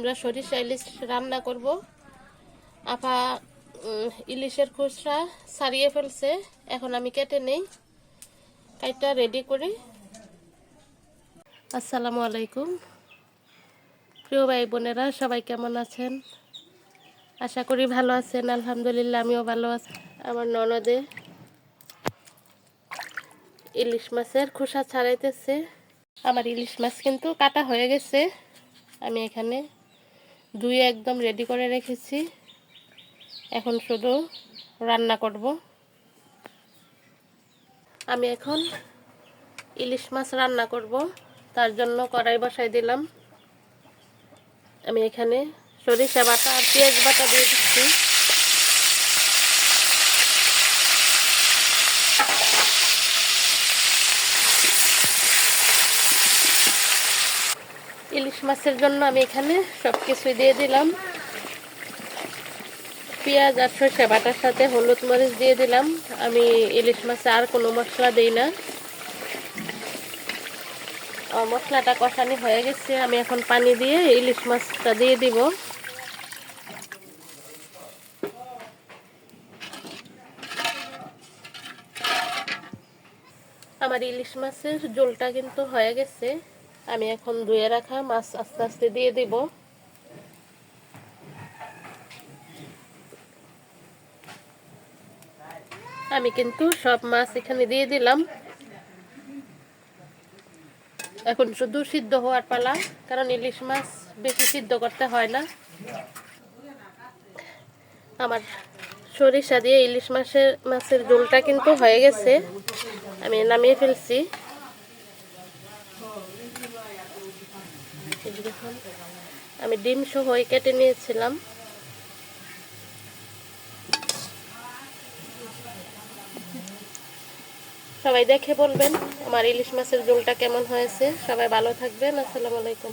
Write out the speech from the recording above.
আমরা সরিষা ইলিশ রান্না করব। আপা ইলিশের খুচরা সারিয়ে ফেলছে। এখন আমি কেটে নেই। কাইটা রেডি করি। আসসালামু আলাইকুম। প্রিয় ভাই বোনেরা, সবাই কেমন আছেন? আশা করি ভালো আছেন। আলহামদুলিল্লাহ, আমিও ভালো আছি। আমার ননদে ইলিশ মাছের খোসা ছাড়াইতেছে। আমার ইলিশ মাছ কিন্তু কাটা হয়ে গেছে। আমি এখানে ধুয়ে একদম রেডি করে রেখেছি। এখন শুধু রান্না করব। আমি এখন ইলিশ মাছ রান্না করব। তার জন্য কড়াই বসাই দিলাম। আমি এখানে সরিষা বাটা আর পেঁয়াজ বাটা দিয়ে দিচ্ছি। ইলিশ মাছের জন্য আমি এখানে সব কিছুই দিয়ে দিলাম। পেঁয়াজ আর সর্ষে বাটার সাথে হলুদ মরিচ দিয়ে দিলাম। আমি ইলিশ মাছে আর কোনো মশলা দিই না। মশলাটা কষানি হয়ে গেছে। আমি এখন পানি দিয়ে ইলিশ মাছটা দিয়ে দিব। আমার ইলিশ মাছের ঝোলটা কিন্তু হয়ে গেছে। আমি এখন ধুয়ে রাখা মাছ আস্তে আস্তে দিয়ে দিব। আমি কিন্তু সব মাছ এখানে দিয়ে দিলাম। এখন শুধু সিদ্ধ হওয়ার পালা, কারণ ইলিশ মাছ বেশি সিদ্ধ করতে হয় না। আমার সরিষা দিয়ে ইলিশ মাছের মাছের ঝোলটা কিন্তু হয়ে গেছে। আমি নামিয়ে ফেলছি। আমি ডিম সহ কেটে নিয়েছিলাম। সবাই দেখে বলবেন আমার ইলিশ মাছের জোলটা কেমন হয়েছে। সবাই ভালো থাকবেন। আসসালামু আলাইকুম।